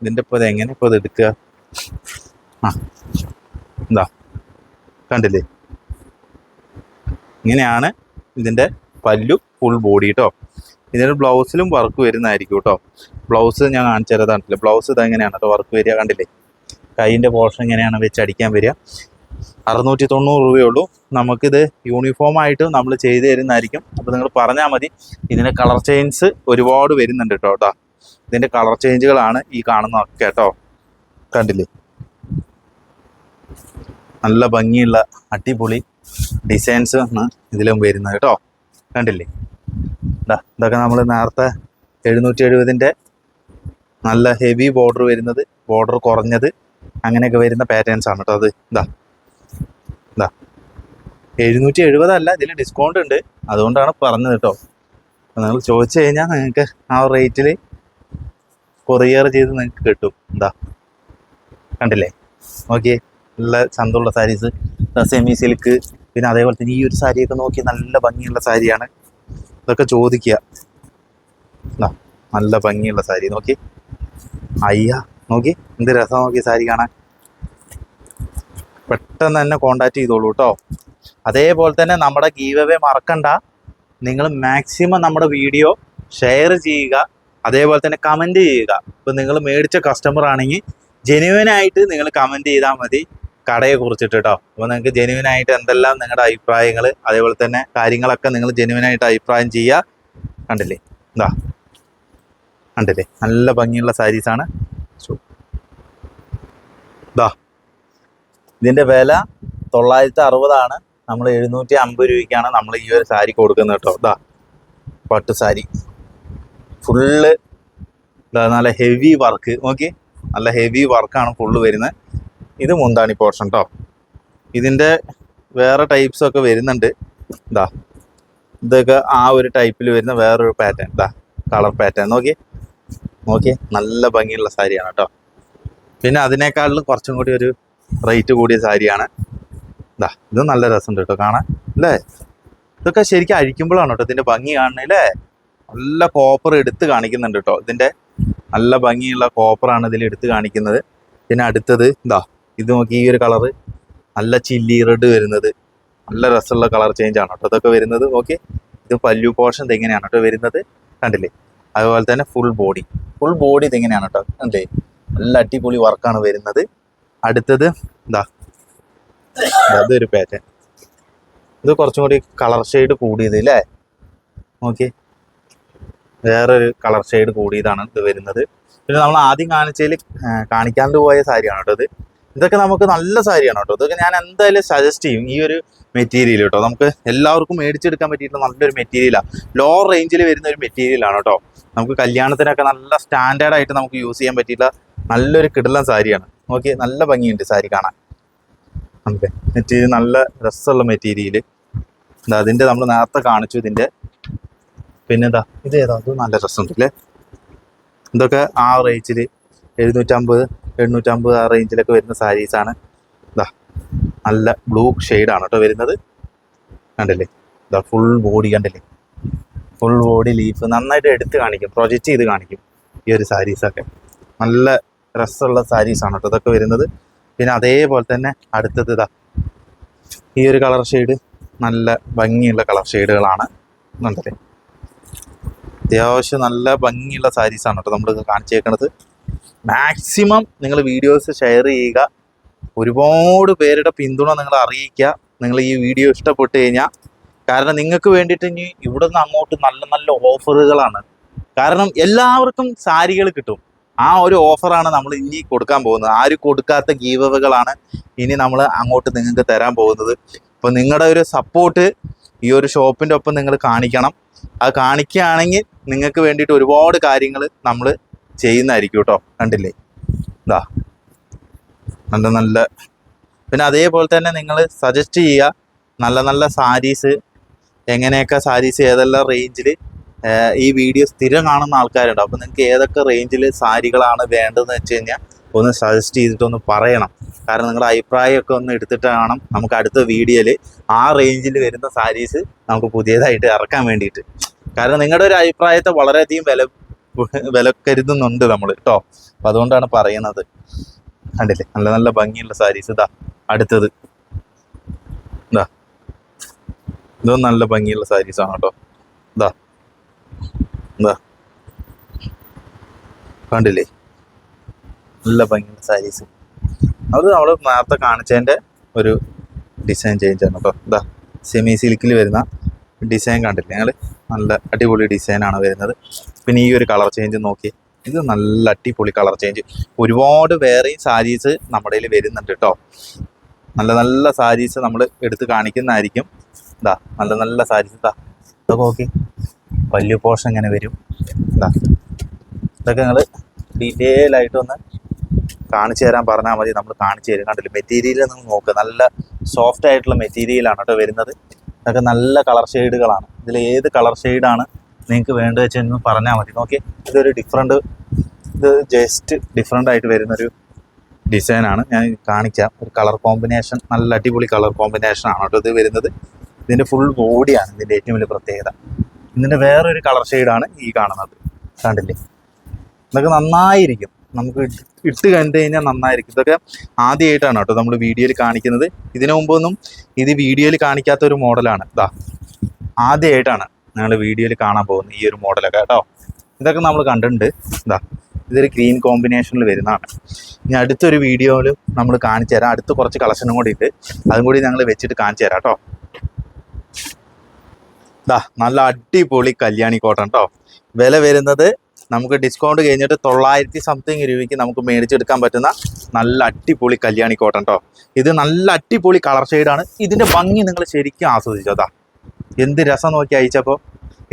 ഇതിന്റെ ഇപ്പോൾ എങ്ങനെ ഇപ്പോൾ എടുക്കുക? ആ എന്താ കണ്ടില്ലേ? ഇങ്ങനെയാണ് ഇതിന്റെ പല്ലു ഫുൾ ബോഡി കേട്ടോ ഇതിന്റെ ബ്ലൗസിലും വർക്ക് വരുന്നതായിരിക്കും കേട്ടോ ബ്ലൗസ് ഞാൻ കാണിച്ചു തരതാണ്ടില്ല ബ്ലൗസ് ഇത് എങ്ങനെയാണ് കേട്ടോ വർക്ക് വരിക കണ്ടില്ലേ? കൈയിന്റെ പോർഷൻ എങ്ങനെയാണ് വെച്ച് അടിക്കാൻ വരിക. അറുന്നൂറ്റി തൊണ്ണൂറ് രൂപയേ ഉള്ളൂ നമുക്കിത് യൂണിഫോം ആയിട്ട് നമ്മൾ ചെയ്തു തരുന്നതായിരിക്കും. അപ്പോൾ നിങ്ങൾ പറഞ്ഞാൽ മതി ഇതിന്റെ കളർ ചേഞ്ച് ഒരുപാട് വരുന്നുണ്ട് കേട്ടോ കേട്ടോ ഇതിന്റെ കളർ ചേഞ്ചുകളാണ് ഈ കാണുന്നതൊക്കെ കേട്ടോ കണ്ടില്ലേ? നല്ല ഭംഗിയുള്ള അടിപൊളി ഡിസൈൻസ് ആണ് ഇതിലും വരുന്നത് കേട്ടോ. കണ്ടില്ലേ? ഇതാ ഇതൊക്കെ നമ്മൾ നേരത്തെ എഴുന്നൂറ്റി എഴുപതിന്റെ നല്ല ഹെവി ബോർഡർ വരുന്നത് ബോർഡർ കുറഞ്ഞത് അങ്ങനെയൊക്കെ വരുന്ന പാറ്റേൺസ് ആണ് കേട്ടോ അത്. ഇതാ ഇതാ എഴുന്നൂറ്റി എഴുപതല്ല ഇതിൽ ഡിസ്കൗണ്ട് ഉണ്ട്. അതുകൊണ്ടാണ് പറഞ്ഞത് കേട്ടോ. അപ്പോൾ നിങ്ങൾ ചോദിച്ചു കഴിഞ്ഞാൽ നിങ്ങൾക്ക് ആ റേറ്റിൽ കൊറിയർ ചെയ്ത് നിങ്ങൾക്ക് കിട്ടും. എന്താ കണ്ടില്ലേ? ഓക്കെ നല്ല ചന്തമുള്ള സാരീസ് സെമി സിൽക്ക് പിന്നെ അതേപോലെ തന്നെ ഈ ഒരു സാരിയൊക്കെ നോക്കി നല്ല ഭംഗിയുള്ള സാരിയാണ് ഇതൊക്കെ ചോദിക്കുക നല്ല ഭംഗിയുള്ള സാരി നോക്കി. അയ്യ നോക്കി. എന്ത് രസം നോക്കി സാരി കാണാൻ. പെട്ടെന്ന് തന്നെ കോണ്ടാക്ട് ചെയ്തോളൂ കേട്ടോ അതേപോലെ തന്നെ നമ്മുടെ ഗീവവേ മറക്കണ്ട. നിങ്ങൾ മാക്സിമം നമ്മുടെ വീഡിയോ ഷെയർ ചെയ്യുക. അതേപോലെ തന്നെ കമന്റ് ചെയ്യുക. ഇപ്പം നിങ്ങൾ മേടിച്ച കസ്റ്റമർ ആണെങ്കിൽ ജെനുവൻ ആയിട്ട് നിങ്ങൾ കമന്റ് ചെയ്താൽ മതി. കടയെ കുറിച്ചിട്ട് കേട്ടോ അപ്പോൾ നിങ്ങൾക്ക് ജെനുവിൻ ആയിട്ട് എന്തെല്ലാം നിങ്ങളുടെ അഭിപ്രായങ്ങൾ അതേപോലെ തന്നെ കാര്യങ്ങളൊക്കെ നിങ്ങൾ ജെനുവിൻ ആയിട്ട് അഭിപ്രായം ചെയ്യുക കണ്ടില്ലേ? എന്താ കണ്ടില്ലേ? നല്ല ഭംഗിയുള്ള സാരീസാണ് ഇതാ. ഇതിന്റെ വില തൊള്ളായിരത്തി അറുപതാണ് നമ്മൾ എഴുന്നൂറ്റി അമ്പത് രൂപയ്ക്കാണ് നമ്മൾ ഈ ഒരു സാരി കൊടുക്കുന്നത് കേട്ടോ ഇതാ. പട്ട് സാരി ഫുള്ള് നല്ല ഹെവി വർക്ക് നോക്കി നല്ല ഹെവി വർക്കാണ് ഫുള്ള് വരുന്നത്. ഇത് മുന്താണി പോർഷൻ കേട്ടോ ഇതിന്റെ വേറെ ടൈപ്സൊക്കെ വരുന്നുണ്ട്. ഇതാ ഇതൊക്കെ ആ ഒരു ടൈപ്പിൽ വരുന്ന വേറൊരു പാറ്റേൺ ഇതാ കളർ പാറ്റേൺ നോക്കി നോക്കി നല്ല ഭംഗിയുള്ള സാരിയാണ് കേട്ടോ പിന്നെ അതിനേക്കാളും കുറച്ചും കൂടി ഒരു റേറ്റ് കൂടിയ സാരിയാണ്. ഇതാ ഇത് നല്ല രസമുണ്ട് കേട്ടോ കാണാൻ. അല്ലേ ഇതൊക്കെ ശരിക്കും അഴിക്കുമ്പോഴാണ് കേട്ടോ ഇതിന്റെ ഭംഗി അല്ലേ നല്ല കോപ്പർ എടുത്ത് കാണിക്കുന്നുണ്ട് കേട്ടോ ഇതിന്റെ നല്ല ഭംഗിയുള്ള കോപ്പറാണ് ഇതിൽ എടുത്ത് കാണിക്കുന്നത്. പിന്നെ അടുത്തത് ഇതാ ഇത് നോക്കി ഈ ഒരു കളർ നല്ല ചില്ലി റെഡ് വരുന്നത്. നല്ല രസമുള്ള കളർ ചേഞ്ച് ആണ് കേട്ടോ. ഇതൊക്കെ വരുന്നത് ഓക്കെ ഇത് പല്ലു പോർഷൻ ഇതെങ്ങനെയാണ് കേട്ടോ വരുന്നത്? കണ്ടില്ലേ? അതുപോലെ തന്നെ ഫുൾ ബോഡി ഫുൾ ബോഡി ഇതെങ്ങനെയാണ് കേട്ടോ? അല്ലേ നല്ല അടിപൊളി വർക്കാണ് വരുന്നത്. അടുത്തത് എന്താ അതൊരു പാറ്റേൺ ഇത് കുറച്ചും കൂടി കളർ ഷെയ്ഡ് കൂടിയത് അല്ലേ ഓക്കെ വേറൊരു കളർ ഷെയ്ഡ് കൂടിയതാണ് ഇത് വരുന്നത്. പിന്നെ നമ്മൾ ആദ്യം കാണിച്ചതിൽ കാണിക്കാണ്ട് പോയ സാരിയാണ് കേട്ടോ ഇത്. ഇതൊക്കെ നമുക്ക് നല്ല സാരിയാണ് കേട്ടോ. ഇതൊക്കെ ഞാൻ എന്തായാലും സജസ്റ്റ് ചെയ്യും ഈ ഒരു മെറ്റീരിയൽ കേട്ടോ നമുക്ക് എല്ലാവർക്കും മേടിച്ചെടുക്കാൻ പറ്റിയിട്ടുള്ള നല്ലൊരു മെറ്റീരിയലാണ് ലോ റേഞ്ചിൽ വരുന്ന ഒരു മെറ്റീരിയലാണ് കേട്ടോ നമുക്ക് കല്യാണത്തിനൊക്കെ നല്ല സ്റ്റാൻഡേർഡ് ആയിട്ട് നമുക്ക് യൂസ് ചെയ്യാൻ പറ്റിയിട്ടുള്ള നല്ലൊരു കിടലൻ സാരിയാണ്. നോക്കി നല്ല ഭംഗിയുണ്ട് സാരി കാണാൻ. നമുക്ക് മെറ്റീരിയൽ നല്ല രസമുള്ള മെറ്റീരിയൽ എന്താ അതിന്റെ നമ്മൾ നേരത്തെ കാണിച്ചു ഇതിന്റെ പിന്നെന്താ ഇത് ഏതാ? ഇത് നല്ല രസമുണ്ട് അല്ലേ ഇതൊക്കെ ആ റേഞ്ചിൽ എഴുന്നൂറ്റമ്പത് എണ്ണൂറ്റമ്പത് ആ റേഞ്ചിലൊക്കെ വരുന്ന സാരീസാണ് ഇതാ നല്ല ബ്ലൂ ഷെയ്ഡാണ് കേട്ടോ വരുന്നത്. കണ്ടില്ലേ? ഇതാ ഫുൾ ബോഡി കണ്ടില്ലേ? ഫുൾ ബോഡി ലീഫ് നന്നായിട്ട് എടുത്ത് കാണിക്കും പ്രൊജക്റ്റ് ചെയ്ത് കാണിക്കും ഈ ഒരു സാരീസൊക്കെ നല്ല രസമുള്ള സാരീസാണ് കേട്ടോ ഇതൊക്കെ വരുന്നത്. പിന്നെ അതേപോലെ തന്നെ അടുത്തത് ഇതാ ഈ ഒരു കളർ ഷെയ്ഡ് നല്ല ഭംഗിയുള്ള കളർ ഷെയ്ഡുകളാണ് കണ്ടില്ലേ? അത്യാവശ്യം നല്ല ഭംഗിയുള്ള സാരീസാണ് കേട്ടോ നമ്മൾ കാണിച്ചേക്കണത്. മാക്സിമം നിങ്ങൾ വീഡിയോസ് ഷെയർ ചെയ്യുക. ഒരുപാട് പേരുടെ പിന്തുണ നിങ്ങൾ അറിയിക്കുക. നിങ്ങൾ ഈ വീഡിയോ ഇഷ്ടപ്പെട്ട് കഴിഞ്ഞാൽ. കാരണം നിങ്ങൾക്ക് വേണ്ടിയിട്ട് ഇനി ഇവിടെ നിന്ന് അങ്ങോട്ട് നല്ല നല്ല ഓഫറുകളാണ്. കാരണം എല്ലാവർക്കും സാരികൾ കിട്ടും. ആ ഒരു ഓഫറാണ് നമ്മൾ ഇനി കൊടുക്കാൻ പോകുന്നത്. ആരും കൊടുക്കാത്ത ഗീവകളാണ് ഇനി നമ്മൾ അങ്ങോട്ട് നിങ്ങൾക്ക് തരാൻ പോകുന്നത്. അപ്പോൾ നിങ്ങളുടെ ഒരു സപ്പോർട്ട് ഈ ഒരു ഷോപ്പിന്റെ ഒപ്പം നിങ്ങൾ കാണിക്കണം. അത് കാണിക്കുകയാണെങ്കിൽ നിങ്ങൾക്ക് വേണ്ടിയിട്ട് ഒരുപാട് കാര്യങ്ങൾ നമ്മൾ ചെയ്യുന്നതായിരിക്കും കേട്ടോ. കണ്ടില്ലേ? ഇതാ നല്ല നല്ല. പിന്നെ അതേപോലെ തന്നെ നിങ്ങൾ സജസ്റ്റ് ചെയ്യുക നല്ല നല്ല സാരീസ് എങ്ങനെയൊക്കെ സാരീസ് ഏതെല്ലാം റേഞ്ചിൽ ഈ വീഡിയോ സ്ഥിരം കാണുന്ന ആൾക്കാരുണ്ട്. അപ്പോൾ നിങ്ങൾക്ക് ഏതൊക്കെ റേഞ്ചിൽ സാരികളാണ് വേണ്ടതെന്ന് വെച്ച് കഴിഞ്ഞാൽ ഒന്ന് സജസ്റ്റ് ചെയ്തിട്ടൊന്ന് പറയണം. കാരണം നിങ്ങളുടെ അഭിപ്രായമൊക്കെ ഒന്ന് എടുത്തിട്ട് വേണം നമുക്ക് അടുത്ത വീഡിയോയിൽ ആ റേഞ്ചിൽ വരുന്ന സാരീസ് നമുക്ക് പുതിയതായിട്ട് ഇറക്കാൻ വേണ്ടിയിട്ട്. കാരണം നിങ്ങളുടെ ഒരു അഭിപ്രായത്തെ വളരെയധികം വില വില കരുതുന്നുണ്ട് നമ്മൾ കേട്ടോ അപ്പം അതുകൊണ്ടാണ് പറയുന്നത്. കണ്ടില്ലേ? നല്ല നല്ല ഭംഗിയുള്ള സാരീസ് ഇതാ. അടുത്തത്. ഇതാ. ഇതും നല്ല ഭംഗിയുള്ള സാരീസാണ് കേട്ടോ ഇതാ. എന്താ കണ്ടില്ലേ? നല്ല ഭംഗിയുള്ള സാരീസ് അത് നമ്മൾ നേരത്തെ കാണിച്ചതിന്റെ ഒരു ഡിസൈൻ ചേഞ്ച് ആണ് കേട്ടോ ഇതാ. സെമി സിൽക്കിൽ വരുന്ന ഡിസൈൻ കണ്ടില്ലേ ഞങ്ങൾ നല്ല അടിപൊളി ഡിസൈനാണ് വരുന്നത്. പിന്നെ ഈ ഒരു കളർ ചേഞ്ച് നോക്കി. ഇത് നല്ല അടിപൊളി കളർ ചേഞ്ച്. ഒരുപാട് വേറെയും സാരീസ് നമ്മുടെ കയ്യിൽ വരുന്നുണ്ട് കേട്ടോ നല്ല നല്ല സാരീസ് നമ്മൾ എടുത്ത് കാണിക്കുന്നതായിരിക്കും. ഇതാ നല്ല നല്ല സാരീസ് ഇതാ ഇതൊക്കെ നോക്കി. വലിയ പോഷൻ ഇങ്ങനെ വരും. ഇതാ ഇതൊക്കെ നിങ്ങൾ ഡീറ്റെയിൽ ആയിട്ടൊന്ന് കാണിച്ചു തരാൻ പറഞ്ഞാൽ മതി. നമ്മൾ കാണിച്ചു തരും. കണ്ടില്ല? മെറ്റീരിയൽ നിങ്ങൾ നോക്കുക. നല്ല സോഫ്റ്റ് ആയിട്ടുള്ള മെറ്റീരിയലാണ് കേട്ടോ വരുന്നത്. ഇതൊക്കെ നല്ല കളർ ഷെയ്ഡുകളാണ്. ഇതിൽ ഏത് കളർ ഷെയ്ഡാണ് നിങ്ങൾക്ക് വേണ്ടത് വെച്ചെന്ന് പറഞ്ഞാൽ മതി. നോക്കി ഇതൊരു ഡിഫറെന്റ് ഇത് ജസ്റ്റ് ഡിഫറെന്റ് ആയിട്ട് വരുന്നൊരു ഡിസൈനാണ്. ഞാൻ കാണിക്കാം. ഒരു കളർ കോമ്പിനേഷൻ നല്ല അടിപൊളി കളർ കോമ്പിനേഷൻ ആണ് കേട്ടോ ഇത് വരുന്നത്. ഇതിന്റെ ഫുൾ ബോഡിയാണ് ഇതിന്റെ ഏറ്റവും വലിയ പ്രത്യേകത. ഇതിന്റെ വേറൊരു കളർ ഷെയ്ഡാണ് ഈ കാണുന്നത്. കണ്ടില്ലേ? ഇതൊക്കെ നന്നായിരിക്കും. നമുക്ക് ഇട്ട് കണ്ടു കഴിഞ്ഞാൽ നന്നായിരിക്കും. ഇതൊക്കെ ആദ്യമായിട്ടാണ് കേട്ടോ നമ്മൾ വീഡിയോയിൽ കാണിക്കുന്നത്. ഇതിനു മുമ്പൊന്നും ഇത് വീഡിയോയിൽ കാണിക്കാത്ത ഒരു മോഡലാണ്. ഇതാ ആദ്യമായിട്ടാണ് ഞങ്ങൾ വീഡിയോയിൽ കാണാൻ പോകുന്നത് ഈ ഒരു മോഡലൊക്കെ കേട്ടോ. ഇതൊക്കെ നമ്മൾ കണ്ടിട്ടുണ്ട്. ഇതാ ഇതൊരു ഗ്രീൻ കോമ്പിനേഷനിൽ വരുന്നതാണ്. ഇനി അടുത്തൊരു വീഡിയോയിൽ നമ്മൾ കാണിച്ചു തരാം. അടുത്ത് കുറച്ച് കളക്ഷനും കൂടി ഉണ്ട്. അതും കൂടി ഞങ്ങൾ വെച്ചിട്ട് കാണിച്ചു തരാം കേട്ടോ. ഇതാ നല്ല അടിപൊളി കല്യാണി കോട്ടൺ കേട്ടോ. വില വരുന്നത് നമുക്ക് ഡിസ്കൗണ്ട് കഴിഞ്ഞിട്ട് തൊള്ളായിരത്തി സംതിങ് രൂപയ്ക്ക് നമുക്ക് മേടിച്ചെടുക്കാൻ പറ്റുന്ന നല്ല അടിപൊളി കല്യാണി കോട്ടൺ കേട്ടോ ഇത് നല്ല അടിപൊളി കളർ ഷെയ്ഡാണ് ഇതിന്റെ ഭംഗി നിങ്ങൾ ശരിക്കും ആസ്വദിച്ചതാ എന്ത് രസം നോക്കി അയച്ചപ്പോൾ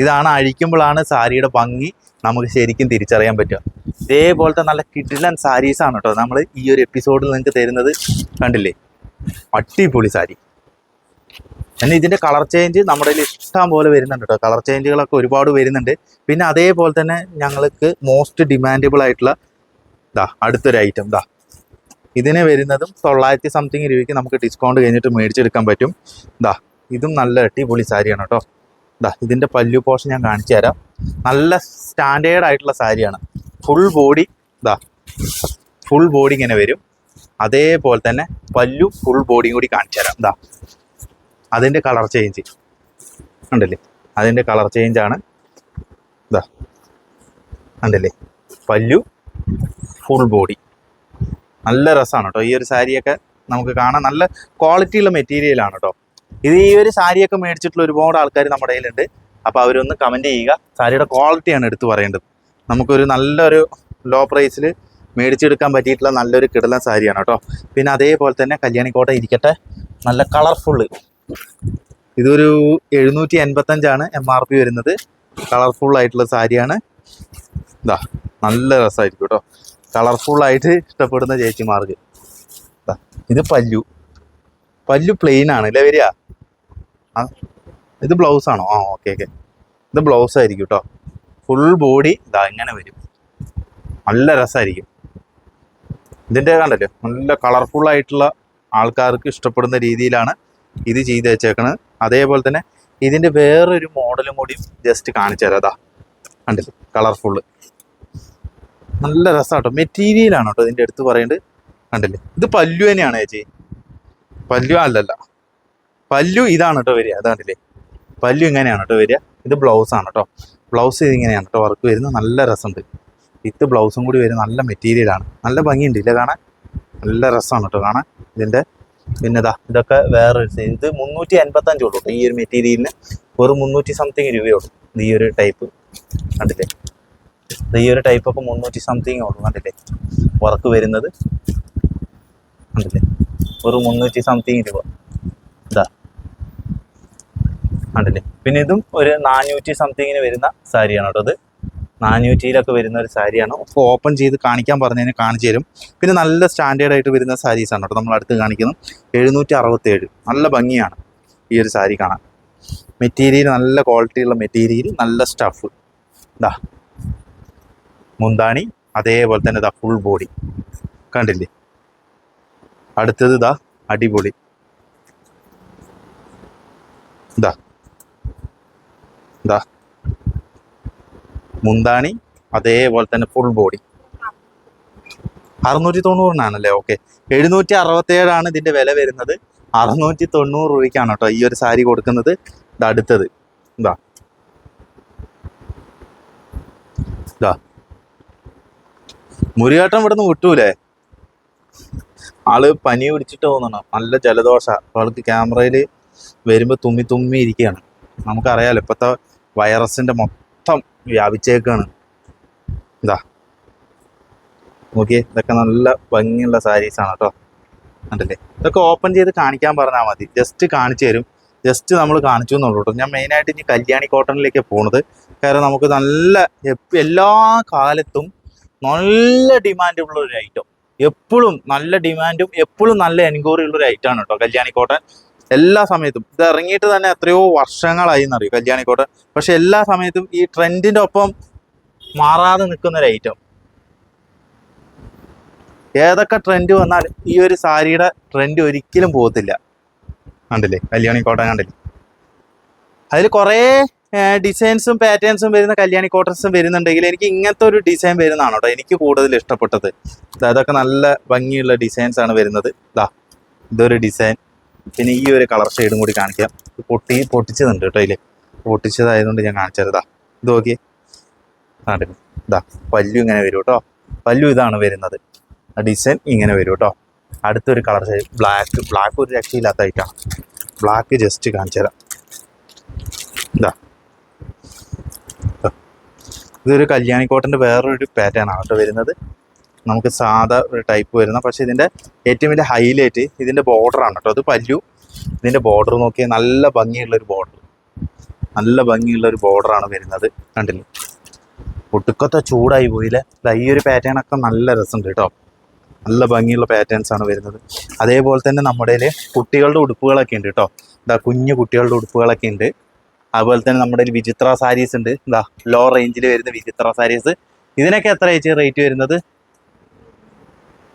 ഇതാണ് അഴിക്കുമ്പോഴാണ് സാരിയുടെ ഭംഗി നമുക്ക് ശരിക്കും തിരിച്ചറിയാൻ പറ്റുക. ഇതേപോലത്തെ നല്ല കിഡിലൻ സാരീസാണ് കേട്ടോ നമ്മൾ ഈ ഒരു എപ്പിസോഡിൽ നിങ്ങൾക്ക് തരുന്നത് കണ്ടില്ലേ? അടിപൊളി സാരി. പിന്നെ ഇതിന്റെ കളർ ചേഞ്ച് നമ്മുടെ ഇഷ്ടം പോലെ വരുന്നുണ്ട് കേട്ടോ കളർ ചേഞ്ചുകളൊക്കെ ഒരുപാട് വരുന്നുണ്ട്. പിന്നെ അതേപോലെ തന്നെ ഞങ്ങൾക്ക് മോസ്റ്റ് ഡിമാൻഡബിൾ ആയിട്ടുള്ള ഇതാ അടുത്തൊരു ഐറ്റം ഇതാ ഇതിന് വരുന്നതും തൊള്ളായിരത്തി സംതിങ് രൂപയ്ക്ക് നമുക്ക് ഡിസ്കൗണ്ട് കഴിഞ്ഞിട്ട് മേടിച്ചെടുക്കാൻ പറ്റും. ഇതാ ഇതും നല്ല അടിപൊളി സാരിയാണ് കേട്ടോ ഇതാ ഇതിന്റെ പല്ലു പോർഷൻ ഞാൻ കാണിച്ചു തരാം. നല്ല സ്റ്റാൻഡേർഡ് ആയിട്ടുള്ള സാരിയാണ്. ഫുൾ ബോഡി ഇതാ ഫുൾ ബോഡി ഇങ്ങനെ വരും. അതേപോലെ തന്നെ പല്ലു ഫുൾ ബോഡിയും കൂടി കാണിച്ചു തരാം. ഇതാ അതിന്റെ കളർ ചേഞ്ച് ഉണ്ടല്ലേ അതിന്റെ കളർ ചേഞ്ചാണ് ഇതാ ഉണ്ടല്ലേ പല്ലു ഫുൾ ബോഡി നല്ല രസമാണ് കേട്ടോ ഈ ഒരു സാരിയൊക്കെ നമുക്ക് കാണാൻ നല്ല ക്വാളിറ്റിയുള്ള മെറ്റീരിയലാണ് കേട്ടോ ഇത് ഈ ഒരു സാരിയൊക്കെ മേടിച്ചിട്ടുള്ള ഒരുപാട് ആൾക്കാർ നമ്മുടെ കയ്യിലുണ്ട്. അപ്പോൾ അവരൊന്ന് കമന്റ് ചെയ്യുക. സാരിയുടെ ക്വാളിറ്റിയാണ് എടുത്തു പറയേണ്ടത്. നമുക്കൊരു നല്ലൊരു ലോ പ്രൈസിൽ മേടിച്ചെടുക്കാൻ പറ്റിയിട്ടുള്ള നല്ലൊരു കിടലൻ സാരിയാണ് കേട്ടോ പിന്നെ അതേപോലെ തന്നെ കല്യാണിക്കോട്ട ഇരിക്കട്ടെ. നല്ല കളർഫുള്ള് ഇതൊരു എഴുന്നൂറ്റി എൺപത്തഞ്ചാണ് എം ആർ പി വരുന്നത്. കളർഫുൾ ആയിട്ടുള്ള സാരിയാണ്. ഇതാ നല്ല രസമായിരിക്കും കേട്ടോ കളർഫുൾ ആയിട്ട് ഇഷ്ടപ്പെടുന്ന ചേച്ചിമാർക്ക്. ഇത് പല്ലു. പല്ലു പ്ലെയിൻ ആണ് അല്ലേ വരിക? ഇത് ബ്ലൗസ് ആണോ? ആ ഓക്കെ ഓക്കെ ഇത് ബ്ലൗസ് ആയിരിക്കും കേട്ടോ ഫുൾ ബോഡി ഇതാ ഇങ്ങനെ വരും. നല്ല രസമായിരിക്കും. ഇതിന്റെ കണ്ടല്ലോ നല്ല കളർഫുൾ ആയിട്ടുള്ള ആൾക്കാർക്ക് ഇഷ്ടപ്പെടുന്ന രീതിയിലാണ് ഇത് ചെയ്ത് വെച്ചേക്കണത് അതേപോലെ തന്നെ ഇതിന്റെ വേറൊരു മോഡലും കൂടി ജസ്റ്റ് കാണിച്ചു തരാം. അതാ കണ്ടില്ലേ? കളർഫുള്ള് നല്ല രസമാട്ടോ മെറ്റീരിയലാണ് കേട്ടോ ഇതിന്റെ അടുത്ത് പറയേണ്ടത് കണ്ടില്ലേ? ഇത് പല്ലു തന്നെയാണ് ചേച്ചി. പല്ലു അല്ലല്ല. പല്ലു ഇതാണ് കേട്ടോ വരിക. അതാണ്ടില്ലേ പല്ലു ഇങ്ങനെയാണ് കേട്ടോ വരിക. ഇത് ബ്ലൗസ് ആണ് കേട്ടോ. ബ്ലൗസ് ഇതിങ്ങനെയാണ് കേട്ടോ വർക്ക് വരുന്നത്. നല്ല രസമുണ്ട്. വിത്ത് ബ്ലൗസും കൂടി വരും നല്ല മെറ്റീരിയലാണ് നല്ല ഭംഗിയുണ്ട്. ഇല്ല കാണാൻ നല്ല രസമാണ് കേട്ടോ കാണാൻ. ഇതിന്റെ പിന്നെ ഇതാ ഇതൊക്കെ വേറൊരു സൈസ് ഇത് മുന്നൂറ്റി ഉള്ളൂ കേട്ടോ ഈ ഒരു മെറ്റീരിയലിന്. ഒരു മുന്നൂറ്റി സംതിങ് രൂപയുള്ളൂ ഈ ഒരു ടൈപ്പ്. കണ്ടില്ലേ? ഈ ഒരു ടൈപ്പ് ഒക്കെ മുന്നൂറ്റി സംതിങ് ഉള്ളൂ കണ്ടില്ലേ? വർക്ക് വരുന്നത്. കണ്ടില്ലേ? ഒരു മുന്നൂറ്റി സംതിങ് രൂപ. ഇതാ കണ്ടില്ലേ? പിന്നെ ഇതും ഒരു നാനൂറ്റി സംതിങ്ങിന് വരുന്ന സാരിയാണ് കേട്ടോ ഇത്. നാനൂറ്റിയിലൊക്കെ വരുന്ന ഒരു സാരിയാണ്. അപ്പോൾ ഓപ്പൺ ചെയ്ത് കാണിക്കാൻ പറഞ്ഞതിന് കാണിച്ചു തരും. പിന്നെ നല്ല സ്റ്റാൻഡേർഡ് ആയിട്ട് വരുന്ന ആണ് കേട്ടോ നമ്മൾ അടുത്ത് കാണിക്കുന്നത്. എഴുന്നൂറ്റി അറുപത്തേഴ് നല്ല ഭംഗിയാണ് ഈ ഒരു സാരി കാണാൻ. മെറ്റീരിയൽ നല്ല ക്വാളിറ്റിയുള്ള മെറ്റീരിയൽ നല്ല സ്റ്റഫ് ഇതാ മുന്താണി അതേപോലെ തന്നെ ഇതാ ഫുൾ ബോഡി കണ്ടില്ലേ? അടുത്തത് ഇതാ അടിപൊളി. ഇതാ ഇതാ മുന്താണി അതേപോലെ തന്നെ ഫുൾ ബോഡി അറുന്നൂറ്റി തൊണ്ണൂറിനാണല്ലേ ഓക്കെ എഴുന്നൂറ്റി അറുപത്തേഴാണ് ഇതിന്റെ വില വരുന്നത്. അറുന്നൂറ്റി തൊണ്ണൂറ് രൂപയ്ക്കാണ് കേട്ടോ ഈ ഒരു സാരി കൊടുക്കുന്നത്. ഇത് അടുത്തത്. ഇതാ. ഇതാ. ഇവിടെ ഇവിടുന്ന് വിട്ടൂലേ? ആൾ പനി പിടിച്ചിട്ട് തോന്നണം നല്ല ജലദോഷ. ആൾക്ക് ക്യാമറയിൽ വരുമ്പോ തുമ്മി തുമ്മി ഇരിക്കുകയാണ്. നമുക്കറിയാലോ ഇപ്പത്തെ വൈറസിന്റെ മൊത്തം വ്യാപിച്ചേക്കാണ്. ഇതാ. നോക്കിയേ ഇതൊക്കെ നല്ല ഭംഗിയുള്ള സാരീസ് ആണ് കേട്ടോ കണ്ടില്ലേ? ഇതൊക്കെ ഓപ്പൺ ചെയ്ത് കാണിക്കാൻ പറഞ്ഞാൽ മതി. ജസ്റ്റ് കാണിച്ചു തരും. ജസ്റ്റ് നമ്മൾ കാണിച്ചു എന്നുള്ളൂ കേട്ടോ ഞാൻ മെയിനായിട്ട് ഇനി കല്യാണി കോട്ടണിലേക്ക് പോണത്. കാരണം നമുക്ക് നല്ല എല്ലാ കാലത്തും നല്ല ഡിമാൻഡുള്ള ഒരു ഐറ്റം എപ്പോഴും നല്ല ഡിമാൻഡും എപ്പോഴും നല്ല എൻക്വയറി ഉള്ള ഒരു ഐറ്റമാണ് കേട്ടോ കല്യാണി കോട്ടൺ. എല്ലാ സമയത്തും. ഇത് ഇറങ്ങിയിട്ട് തന്നെ എത്രയോ വർഷങ്ങളായി എന്നറിയും കല്യാണിക്കോട്ടെ. പക്ഷെ എല്ലാ സമയത്തും ഈ ട്രെൻഡിന്റെ ഒപ്പം മാറാതെ നിൽക്കുന്ന ഒരു ഐറ്റം ഏതൊക്കെ ട്രെൻഡ് വന്നാൽ ഈ ഒരു സാരിയുടെ ട്രെൻഡ് ഒരിക്കലും പോകത്തില്ല. കണ്ടില്ലേ? കല്യാണി കോട്ടൺ കണ്ടില്ലേ? അതിൽ കുറേ ഡിസൈൻസും പാറ്റേൺസും വരുന്ന കല്യാണി കോട്ടൺസും വരുന്നുണ്ടെങ്കിൽ എനിക്ക് ഇങ്ങനത്തെ ഒരു ഡിസൈൻ വരുന്നതാണ് കേട്ടോ എനിക്ക് കൂടുതൽ ഇഷ്ടപ്പെട്ടത്. അതൊക്കെ നല്ല ഭംഗിയുള്ള ഡിസൈൻസ് ആണ് വരുന്നത്. ഇതാ ഇതൊരു ഡിസൈൻ പിന്നെ ഈ ഒരു കളർ ഷെയ്ഡും കൂടി കാണിക്കാം. പൊട്ടി പൊട്ടിച്ചതുണ്ട് കേട്ടോ ഇതിൽ പൊട്ടിച്ചതായതുകൊണ്ട് ഞാൻ കാണിച്ചത്. ഇതാ നോക്കിയേ. കണ്ടില്ലേ ഇതാ പല്ലു ഇങ്ങനെ വരും കേട്ടോ. പല്ലു ഇതാണ് വരുന്നത്. ഡിസൈൻ ഇങ്ങനെ വരും കേട്ടോ. അടുത്തൊരു കളർ ഷെയ്ഡ് ബ്ലാക്ക് ബ്ലാക്ക് ഒരു രക്ഷയില്ലാത്ത ഐറ്റാണ് ബ്ലാക്ക് ജസ്റ്റ് കാണിച്ചു തരാം. ഇതാ. ഇതൊരു കല്യാണിക്കോട്ടന്റെ വേറൊരു പാറ്റേൺ ആണ് കേട്ടോ വരുന്നത്. നമുക്ക് സാധാ ഒരു ടൈപ്പ് വരുന്ന പക്ഷേ ഇതിന്റെ ഏറ്റവും വലിയ ഹൈലൈറ്റ് ഇതിന്റെ ബോർഡറാണ് കേട്ടോ. അത് പല്ലു. ഇതിന്റെ ബോർഡർ നോക്കിയാൽ നല്ല ഭംഗിയുള്ളൊരു ബോർഡർ നല്ല ഭംഗിയുള്ളൊരു ബോർഡറാണ് വരുന്നത്. കണ്ടില്ലേ? ഒട്ടുക്കത്തെ ചൂടായി പോയില്ലേ? ഈ ഒരു പാറ്റേൺ ഒക്കെ നല്ല രസമുണ്ട് കേട്ടോ. നല്ല ഭംഗിയുള്ള പാറ്റേൺസ് ആണ് വരുന്നത്. അതേപോലെ തന്നെ നമ്മുടെ കുട്ടികളുടെ ഉടുപ്പുകളൊക്കെ ഉണ്ട് കേട്ടോ. ഇതാ കുഞ്ഞു കുട്ടികളുടെ ഉടുപ്പുകളൊക്കെ ഉണ്ട്. അതുപോലെ തന്നെ നമ്മുടെ വിചിത്ര സാരീസ് ഉണ്ട്. ഇതാ ലോ റേഞ്ചിൽ വരുന്ന വിചിത്ര സാരീസ് ഇതിനൊക്കെ എത്ര റേറ്റ് വരുന്നത്?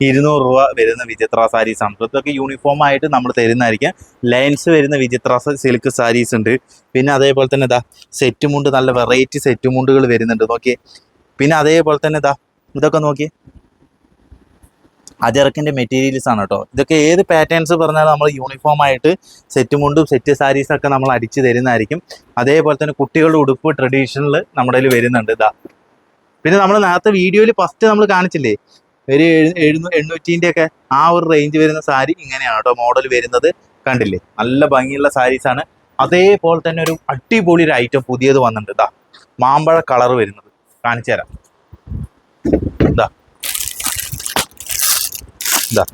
ഇരുന്നൂറ് രൂപ വരുന്ന വിചിത്ര സാരീസ് ആണ്. ഇതൊക്കെ യൂണിഫോം ആയിട്ട് നമ്മൾ തരുന്നതായിരിക്കും. ലൈൻസ് വരുന്ന വിചിത്ര സിൽക്ക് സാരീസ് ഉണ്ട്. പിന്നെ അതേപോലെ തന്നെ ഇതാ സെറ്റ് മുണ്ട് നല്ല വെറൈറ്റി സെറ്റ് മുണ്ടുകൾ വരുന്നുണ്ട്. നോക്കിയേ. പിന്നെ അതേപോലെ തന്നെ ഇതാ ഇതൊക്കെ നോക്കിയേ. അജറക്കിന്റെ മെറ്റീരിയൽസ് ആണ് കേട്ടോ. ഇതൊക്കെ ഏത് പാറ്റേൺസ് പറഞ്ഞാലും നമ്മൾ യൂണിഫോം ആയിട്ട് സെറ്റ് മുണ്ടും സെറ്റ് സാരീസൊക്കെ നമ്മൾ അടിച്ചു തരുന്നതായിരിക്കും. അതേപോലെ തന്നെ കുട്ടികളുടെ ഉടുപ്പ് ട്രഡീഷണൽ നമ്മുടെ വരുന്നുണ്ട് ഇതാ പിന്നെ നമ്മൾ നേരത്തെ വീഡിയോയിൽ ഫസ്റ്റ് നമ്മൾ കാണിച്ചില്ലേ? ഒരു എഴു- എഴുന്നൂ എണ്ണൂറ്റിന്റെ ഒക്കെ ആ ഒരു റേഞ്ച് വരുന്ന സാരി ഇങ്ങനെയാണ് കേട്ടോ മോഡൽ വരുന്നത്. കണ്ടില്ലേ? നല്ല ഭംഗിയുള്ള സാരീസ് ആണ്. അതേപോലെ തന്നെ ഒരു അടിപൊളി ഒരു ഐറ്റം പുതിയത് വന്നിട്ടുണ്ട്. ഇതാ മാമ്പഴ കളർ വരുന്നത്. കാണിച്ചു തരാം. ഇതാ ഇതാ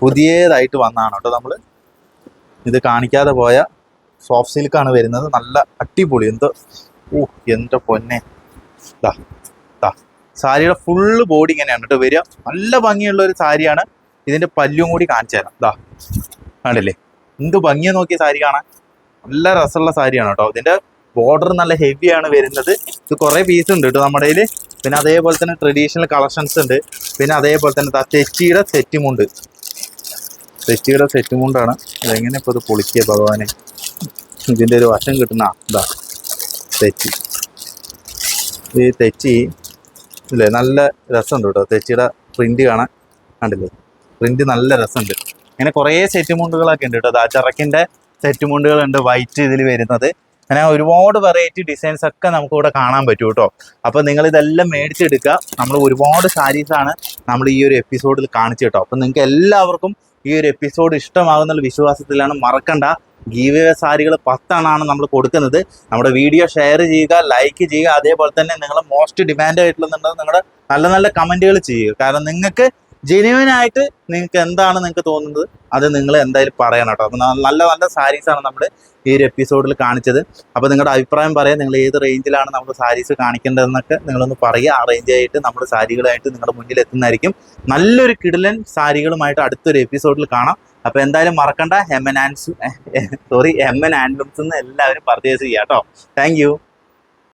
പുതിയതായിട്ട് വന്നാണ് കേട്ടോ നമ്മൾ ഇത് കാണിക്കാതെ പോയ സോഫ്റ്റ് സിൽക്കാണ് വരുന്നത്. നല്ല അടിപൊളി. എന്തോ? ഓ എന്റെ പൊന്നെ. ഇതാ സാരിയുടെ ഫുള്ള് ബോഡി ഇങ്ങനെയാണ് കേട്ടോ വരിക. നല്ല ഭംഗിയുള്ള ഒരു സാരിയാണ്. ഇതിന്റെ പല്ലും കൂടി കാണിച്ചു തരാം. ഇതാ കണ്ടില്ലേ? എന്ത് ഭംഗിയെ നോക്കിയ സാരി കാണാൻ. നല്ല രസമുള്ള സാരിയാണ് കേട്ടോ ഇതിന്റെ ബോർഡർ നല്ല ഹെവിയാണ് വരുന്നത്. ഇത് കുറേ പീസ് ഉണ്ട് കേട്ടോ നമ്മുടെ കയ്യിൽ പിന്നെ അതേപോലെ തന്നെ ട്രഡീഷണൽ കളക്ഷൻസ് ഉണ്ട്. പിന്നെ അതേപോലെ തന്നെ തെച്ചിയുടെ സെറ്റുമുണ്ട് തെച്ചിയുടെ സെറ്റുമുണ്ടാണ് അതെങ്ങനെ ഇപ്പോൾ ഇത് പൊളിക്കുക ഭഗവാനെ. ഇതിന്റെ ഒരു വശം കിട്ടുന്ന ഇതാ തെച്ചി. ഈ തെച്ചി ഇല്ലേ? നല്ല രസമുണ്ട് കേട്ടോ. തെച്ചിയുടെ പ്രിന്റ് കാണാൻ കണ്ടില്ലേ? പ്രിന്റ് നല്ല രസമുണ്ട്. ഇങ്ങനെ കുറേ സെറ്റ് മുണ്ടുകളൊക്കെ ഉണ്ട് കേട്ടോ. ദാ ചിറക്കിന്റെ സെറ്റ് മുണ്ടുകളുണ്ട്. വൈറ്റ് ഇതിൽ വരുന്നത്. അങ്ങനെ ഒരുപാട് വെറൈറ്റി ഡിസൈൻസ് ഒക്കെ നമുക്ക് ഇവിടെ കാണാൻ പറ്റും കേട്ടോ. അപ്പോൾ നിങ്ങൾ ഇതെല്ലാം മേടിച്ചെടുക്കുക. നമ്മൾ ഒരുപാട് സാരീസ് ആണ് നമ്മൾ ഈ ഒരു എപ്പിസോഡിൽ കാണിച്ചു കേട്ടോ. അപ്പോൾ നിങ്ങൾക്ക് എല്ലാവർക്കും ഈ ഒരു എപ്പിസോഡ് ഇഷ്ടമാകുന്നുള്ള വിശ്വാസത്തിലാണ് മറക്കണ്ട. ഗീവ് സാരികൾ പത്തെണ്ണമാണ് നമ്മൾ കൊടുക്കുന്നത്. നമ്മുടെ വീഡിയോ ഷെയർ ചെയ്യുക ലൈക്ക് ചെയ്യുക അതേപോലെ തന്നെ നിങ്ങൾ മോസ്റ്റ് ഡിമാൻഡ് ആയിട്ടുള്ള നിങ്ങളുടെ നല്ല നല്ല കമന്റുകൾ ചെയ്യുക. കാരണം നിങ്ങൾക്ക് ജെന്യുവൻ ആയിട്ട് നിങ്ങൾക്ക് എന്താണ് നിങ്ങൾക്ക് തോന്നുന്നത് അത് നിങ്ങൾ എന്തായാലും പറയണം കേട്ടോ. അപ്പോൾ നല്ല നല്ല സാരീസാണ് നമ്മൾ ഈ ഒരു എപ്പിസോഡിൽ കാണിച്ചത്. അപ്പോൾ നിങ്ങളുടെ അഭിപ്രായം പറയാം. നിങ്ങൾ ഏത് റേഞ്ചിലാണ് നമ്മൾ സാരീസ് കാണിക്കേണ്ടതെന്നൊക്കെ നിങ്ങളൊന്ന് പറയുക. ആ റേഞ്ചായിട്ട് നമ്മുടെ സാരികളായിട്ട് നിങ്ങളുടെ മുന്നിൽ എത്തുന്നതായിരിക്കും. നല്ലൊരു കിടലൻ സാരികളുമായിട്ട് അടുത്തൊരു എപ്പിസോഡിൽ കാണാം. അപ്പോൾ എന്തായാലും മറക്കണ്ട എം എൻ ആൻസ് സോറി എം എൻ ആൻഡ്ലൂംസ് എല്ലാവരും പർച്ചേസ് ചെയ്യാം കേട്ടോ താങ്ക്